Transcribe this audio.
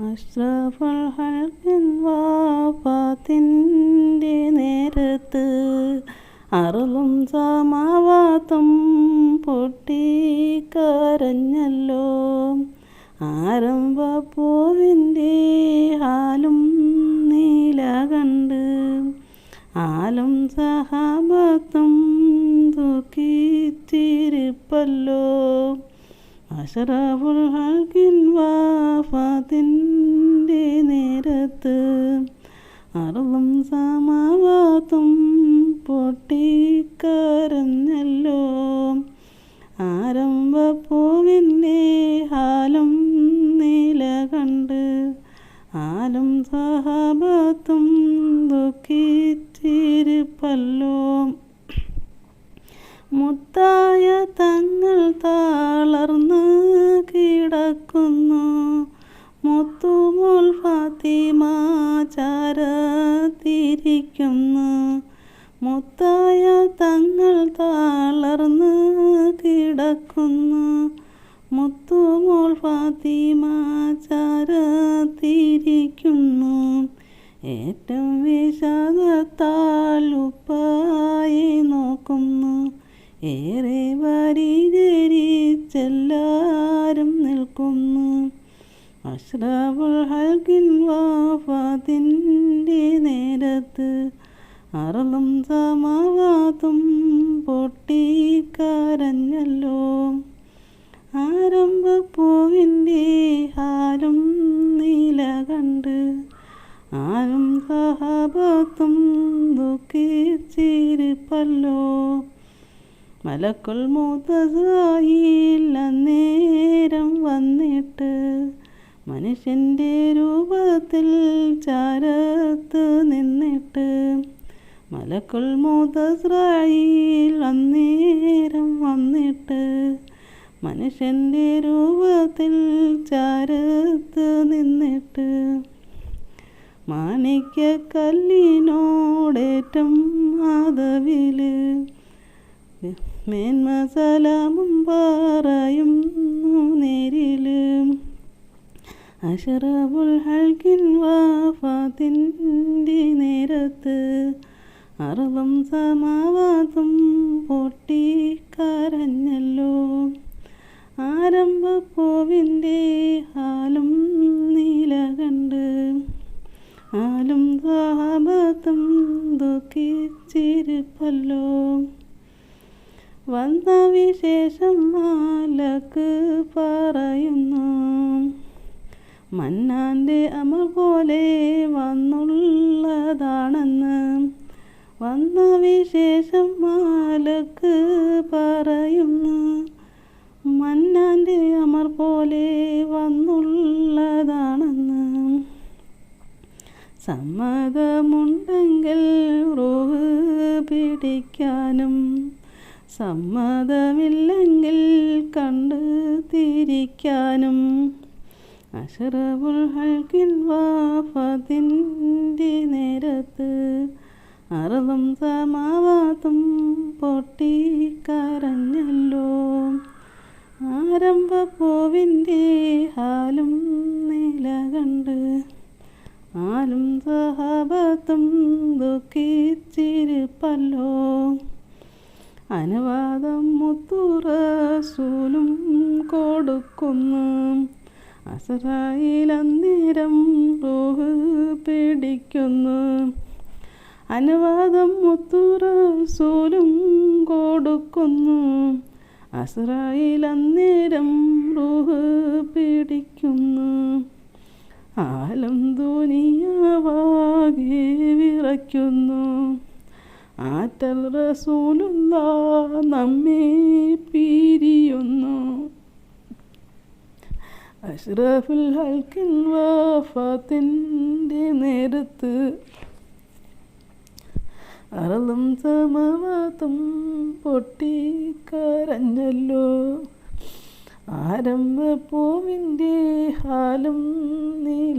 അഷ്റഫുൽ നേരത്ത് അറുളും സമാവാത്തും പൊട്ടിക്കരഞ്ഞല്ലോ. ആരംഭപ്പൂവിന്റെ ഹാലും നീല കണ്ട് ആലും സഹാബത്തും ദുഃഖിച്ചിരിപ്പല്ലോ. അഷറഫുൽ ഹൽക്കിൻ വാഫാത്തിന്റെ നേരത്ത് അറുതും സമാവാത്തും പൊട്ടിക്കരഞ്ഞല്ലോ. ആരംഭപ്പൂവിന്റെ ഹാലും നീല കണ്ട് ആലും സഹാബത്തും ദുഃഖിച്ചിരിപ്പല്ലോ. മുത്തായ തങ്ങൾ താളർന്ന് കിടക്കുന്നു. മുത്തുമോൾ ഫാത്തിമാചാരത്തിരിക്കുന്നു മുത്തായ തങ്ങൾ താളർന്ന് കിടക്കുന്നു. മുത്തുമോൾ ഫാത്തിമാചാരത്തിരിക്കുന്നു ഏറ്റവും വിഷാദത്താൽ അഷ്റഫുൽ ഹൽക്കിൻ വാഫാത്തിന്റെ നേരത്ത് അറളും സമാവാത്തും പൊട്ടിക്കരഞ്ഞല്ലോ. ആരംഭപ്പൂവിന്റെ ഹാലും നീല കണ്ട് ആരും സഹബത്തും ദുഃഖിച്ചിരിപ്പല്ലോ. മലക്കുൽ മൂത്തതായില്ല അന്നേരം വന്നിട്ട് മനുഷ്യന്റെ രൂപത്തിൽ ചാരത്ത് നിന്നിട്ട് മലക്കുൾ മൂത്തസ്രായിൽ അന്നേരം വന്നിട്ട് മനുഷ്യന്റെ രൂപത്തിൽ ചാരത്ത് നിന്നിട്ട് മാണിക്യ കല്ലിനോടേറ്റം മാധവിൽ മേന്മസലാമും പറയും നേരിൽ. അഷറബുൽ ഹൽക്കിൻ വാഫാത്തിന്റെ നേരത്ത് അറബം സമാവാത്തും പൊട്ടിക്കരഞ്ഞല്ലോ. ആരംഭപ്പൂവിന്റെ മന്നാന്റെ അമ പോലെ വന്നുള്ളതാണെന്ന്. വന്ന വിശേഷം മാലക്ക് പറയുന്നു. മന്നാന്റെ അമർ പോലെ വന്നുള്ളതാണെന്ന്. സമ്മതമുണ്ടെങ്കിൽ റോഹ് പിടിക്കാനും സമ്മതമില്ലെങ്കിൽ കണ്ടു തിരിക്കാനും. അഷറബുൽ ഹൽക്കിൻ വാഫത്തിന്റെ നേരത്ത് അറുതും സമാവാത്തും പൊട്ടിക്കരഞ്ഞല്ലോ. ആരംഭപ്പൂവിന്റെ ഹാലും നില കണ്ട് ആലും സഹബത്തും ദുഃഖിച്ചിരിപ്പല്ലോ. അനുവാദം മുത്തുറസൂലും കൊടുക്കുന്നു. അസറായിൽ അന്നേരം റൂഹ് പിടിക്കുന്നു. അനുവാദം മുത്തുറസൂലും കൊടുക്കുന്നു. അസറായിൽ അന്നേരം റൂഹ് പിടിക്കുന്നു. ആലം ദുനിയാവാകെ വിറയ്ക്കുന്നു. ആറ്റൽ റസൂലുള്ള നമ്മെ പിരിയുന്നു. അഷ്റഫുൽ ഹൽക്കിൻ വാഫാത്തിന്റെ നേരത്ത് അറളും സമവാത്തും പൊട്ടിക്കരഞ്ഞല്ലോ. ആരംഭപ്പൂവിന്റെ ഹാലും നീല